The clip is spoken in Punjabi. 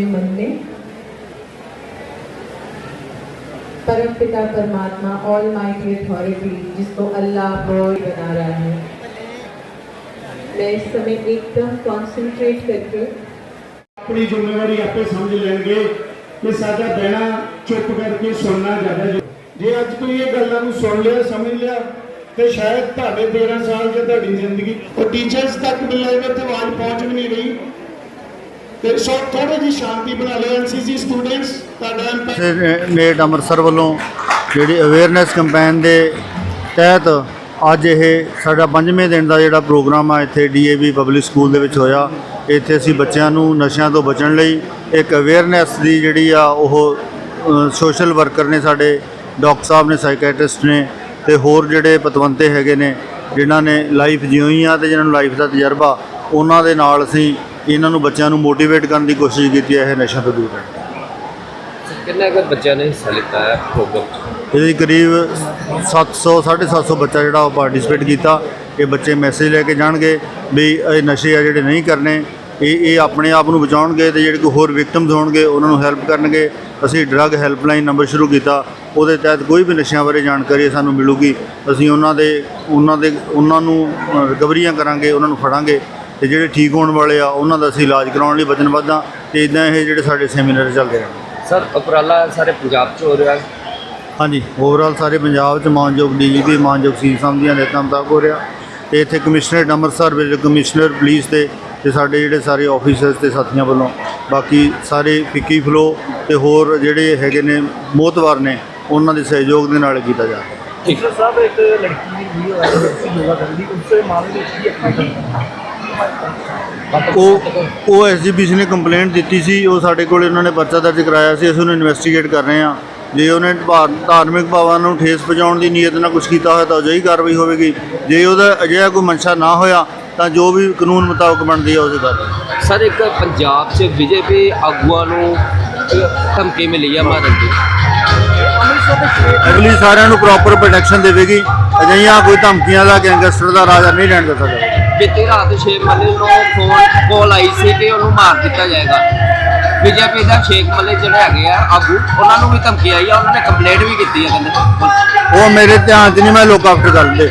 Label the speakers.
Speaker 1: मन में परम पिता परमात्मा ऑल माइटी अथॉरिटी जिसको अल्लाह बॉय बना रहा है मैं इस समय एकदम कंसंट्रेट करके
Speaker 2: ਆਪਣੀ ਜ਼ਿੰਮੇਵਾਰੀ ਆਪੇ ਸਮਝ ਲੈਣਗੇ ਕਿ ਸਾਡਾ ਬਹਿਣਾ ਚੁੱਪ ਕਰਕੇ ਸੁਣਨਾ ਜ਼ਿਆਦਾ ਜ਼ਰੂਰੀ। ਜੇ ਅੱਜ ਕੋਈ ਇਹ ਗੱਲਾਂ ਨੂੰ ਸੁਣ ਲਿਆ ਸਮਝ ਲਿਆ ਤੇ ਸ਼ਾਇਦ ਤੁਹਾਡੇ 13 ਸਾਲ ਜਾਂ ਤੁਹਾਡੀ ਜ਼ਿੰਦਗੀ ਉਹ ਟੀਚਰਸ ਤੱਕ ਵੀ ਆਏ ਤੇ ਆਵਾਜ਼ ਪਹੁੰਚ ਵੀ ਨਹੀਂ ਰਹੀ ਤੇ ਸੋ ਥੋੜੀ ਜਿਹੀ ਸ਼ਾਂਤੀ ਬਣਾ ਲਿਓ ਐਨਸੀਸੀ ਸਟੂਡੈਂਟਸ ਤੁਹਾਡਾ impact
Speaker 3: ਤੇ ਨੇਟ ਅੰਮ੍ਰਿਤਸਰ ਵੱਲੋਂ ਜਿਹੜੀ ਅਵੇਅਰਨੈਸ ਕੈਂਪੇਨ ਦੇ ਤਹਿਤ ਅੱਜ ਇਹ ਸਾਡਾ ਪੰਜਵੇਂ ਦਿਨ ਦਾ ਜਿਹੜਾ ਪ੍ਰੋਗਰਾਮ ਆ, ਇੱਥੇ ਡੀਏਵੀ ਪਬਲਿਕ ਸਕੂਲ ਦੇ ਵਿੱਚ ਹੋਇਆ। ਇੱਥੇ ਅਸੀਂ ਬੱਚਿਆਂ ਨੂੰ ਨਸ਼ਿਆਂ ਤੋਂ ਬਚਣ ਲਈ ਇੱਕ ਅਵੇਅਰਨੈਸ ਦੀ ਜਿਹੜੀ ਆ, ਉਹ ਸੋਸ਼ਲ ਵਰਕਰ ਨੇ ਸਾਡੇ, ਡਾਕਟਰ ਸਾਹਿਬ ਨੇ ਸਾਈਕੈਟ੍ਰਿਸਟ ਨੇ ਤੇ ਹੋਰ ਜਿਹੜੇ ਪਤਵੰਤੇ ਹੈਗੇ ਨੇ, ਜਿਨ੍ਹਾਂ ਨੇ ਲਾਈਫ ਜਿਉਈ ਆ ਤੇ ਜਿਨ੍ਹਾਂ ਨੂੰ ਲਾਈਫ ਦਾ ਤਜਰਬਾ, ਉਹਨਾਂ ਦੇ ਨਾਲ ਅਸੀਂ ਇਹਨਾਂ ਨੂੰ ਬੱਚਿਆਂ ਨੂੰ ਮੋਟੀਵੇਟ ਕਰਨ ਦੀ ਕੋਸ਼ਿਸ਼ ਕੀਤੀ ਹੈ ਇਹ ਨਸ਼ਿਆਂ ਤੋਂ ਦੂਰ ਰਹਿਣ
Speaker 4: ਕਿੰਨੇ ਕੁ ਬੱਚਿਆਂ ਨੇ ਹਿੱਸਾ ਲਿੱਤਾ ਹੈ ਪ੍ਰੋਗਰਾਮ 'ਚ
Speaker 3: ਇਹਦੇ 'ਚ ਕਰੀਬ 700 750 ਬੱਚਾ ਜਿਹੜਾ ਉਹ ਪਾਰਟਿਸਿਪੇਟ ਕੀਤਾ। ਇਹ ਬੱਚੇ ਮੈਸੇਜ ਲੈ ਕੇ ਜਾਣਗੇ ਵੀ ਇਹ ਨਸ਼ੇ ਆ ਜਿਹੜੇ ਨਹੀਂ ਕਰਨੇ। ਇਹ ਇਹ ਆਪਣੇ ਆਪ ਨੂੰ ਬਚਾਉਣਗੇ ਤੇ ਜਿਹੜੇ ਕੋਈ ਹੋਰ ਵਿਕਟਮਸ ਹੋਣਗੇ ਉਹਨਾਂ ਨੂੰ ਹੈਲਪ ਕਰਨਗੇ। ਅਸੀਂ ਡਰੱਗ ਹੈਲਪਲਾਈਨ ਨੰਬਰ ਸ਼ੁਰੂ ਕੀਤਾ। ਉਹਦੇ ਤਹਿਤ ਕੋਈ ਵੀ ਨਸ਼ਿਆਂ ਬਾਰੇ ਜਾਣਕਾਰੀ ਸਾਨੂੰ ਮਿਲੂਗੀ। ਅਸੀਂ ਉਹਨਾਂ ਦੇ ਉਹਨਾਂ ਦੇ ਉਹਨਾਂ ਨੂੰ ਰਿਕਵਰੀਆਂ ਕਰਾਂਗੇ ਉਹਨਾਂ ਨੂੰ ਫੜਾਂਗੇ। ਤੇ ਜਿਹੜੇ ਠੀਕ ਹੋਣ ਵਾਲੇ ਆ ਉਹਨਾਂ ਦਾ ਅਸੀਂ ਇਲਾਜ ਕਰਾਉਣ ਲਈ ਵਚਨਬੱਧ ਹਾਂ ਤੇ ਇਦਾਂ ਇਹ ਜਿਹੜੇ ਸਾਡੇ ਸੈਮੀਨਾਰ ਚੱਲਦੇ ਰਹਿਣਗੇ
Speaker 4: ਸਰ ਉਪਰਾਲਾ ਸਾਰੇ ਪੰਜਾਬ 'ਚ ਹੋ ਰਿਹਾ? ਹੈ
Speaker 3: ਹਾਂਜੀ ਓਵਰਆਲ ਸਾਰੇ ਪੰਜਾਬ ਚ ਮਾਨਯੋਗ ਡੀਜੀਪੀ ਮਾਨਯੋਗ ਸੀ ਸਮਝੀਆਂ ਨੇਤਾ ਮੁਤਾਬਕ ਹੋ ਰਿਹਾ ਤੇ ਇੱਥੇ ਕਮਿਸ਼ਨਰ ਅੰਮ੍ਰਿਤਸਰ ਵਿੱਚ ਕਮਿਸ਼ਨਰ ਪੁਲਿਸ ਤੇ ਤੇ ਸਾਡੇ ਜਿਹੜੇ ਸਾਰੇ ਆਫੀਸਰਸ ਤੇ ਸਾਥੀਆਂ ਵੱਲੋਂ ਬਾਕੀ ਸਾਰੇ ਫਿੱਕੀ ਫਲੋ ਤੇ ਹੋਰ ਜਿਹੜੇ ਹੈਗੇ ਨੇ ਮੋਤਵਾਰ ਨੇ ਉਹਨਾਂ ਦੇ ਸਹਿਯੋਗ ਦੇ ਨਾਲ ਕੀਤਾ ਜਾ ਰਿਹਾ।
Speaker 5: ਟੀਚਰ ਸਾਹਿਬ ਇੱਕ ਲੜਕੀ ਦੀ ਵੀਡੀਓ ਆਈ ਹੈ ਯੋਗਾ ਕਰਦੀ ਉਸ ਦੇ ਮਾਮਲੇ ਵਿੱਚ ਕੀ ਐਕਟੀਵਿਟੀ
Speaker 3: ਉਹ ਉਹ ਐਸਜੀਪੀਸੀ ਨੇ ਕੰਪਲੇਂਟ ਦਿੱਤੀ ਸੀ ਉਹ ਸਾਡੇ ਕੋਲ ਉਹਨਾਂ ਨੇ ਪਰਚਾ ਦਰਜ ਕਰਾਇਆ ਸੀ ਅਸੀਂ ਉਹਨੂੰ ਇਨਵੈਸਟੀਗੇਟ ਕਰ ਰਹੇ ਹਾਂ। ਜੇ ਉਹਨੇ ਧਾਰਮਿਕ ਭਾਵਾਂ ਨੂੰ ਠੇਸ ਪਹੁੰਚਾਉਣ ਦੀ ਨੀਅਤ ਨਾਲ ਕੁਝ ਕੀਤਾ ਹੋਇਆ ਤਾਂ ਅਜਿਹੀ ਕਾਰਵਾਈ ਹੋਵੇਗੀ। ਜੇ ਉਹਦਾ ਅਜਿਹਾ ਕੋਈ ਮਨਸ਼ਾ ਨਾ ਹੋਇਆ ਤਾਂ ਜੋ ਵੀ ਕਾਨੂੰਨ ਮੁਤਾਬਕ ਬਣਦੀ ਹੈ ਉਹਦੇ ਕਰ
Speaker 4: ਸਰ ਇੱਕ ਪੰਜਾਬ 'ਚ ਬੀਜੇਪੀ ਆਗੂਆਂ ਨੂੰ ਧਮਕੀ ਮਿਲੀ ਹੈ ਮਾਰਨ ਦੀ।
Speaker 3: ਅਗਲੀ ਸਾਰਿਆਂ ਨੂੰ ਪ੍ਰੋਪਰ ਪ੍ਰੋਟੈਕਸ਼ਨ ਦੇਵੇਗੀ। ਅਜਿਹੀਆਂ ਕੋਈ ਧਮਕੀਆਂ ਦਾ ਗੈਂਗਸਟਰ ਦਾ ਰਾਜਾ ਨਹੀਂ ਰਹਿਣ ਦਿੱਤਾ ਜਾਵੇਗਾ
Speaker 4: ਬੀਤੀ ਰਾਤ ਸ਼ੇਖ ਮੱਲੇ ਨੂੰ ਫੋਨ ਕਾਲ ਆਈ ਸੀ ਕਿ ਉਹਨੂੰ ਮਾਰ ਦਿੱਤਾ ਜਾਏਗਾ। ਬੀਜੇਪੀ ਦਾ ਸ਼ੇਖ ਮੱਲੇ ਜਿਹੜੇ ਹੈਗੇ ਆ ਆਗੂ ਉਹਨਾਂ ਨੂੰ ਵੀ ਧਮਕੀ ਆਈ ਆ ਉਹਨਾਂ ਨੇ ਕੰਪਲੇਂਟ ਵੀ ਕੀਤੀ ਹੈ ਕਹਿੰਦੇ।
Speaker 3: ਉਹ ਮੇਰੇ ਧਿਆਨ 'ਚ ਨਹੀਂ ਮੈਂ ਲੋਕ ਆਫਟਰ ਗੱਲ ਦੇ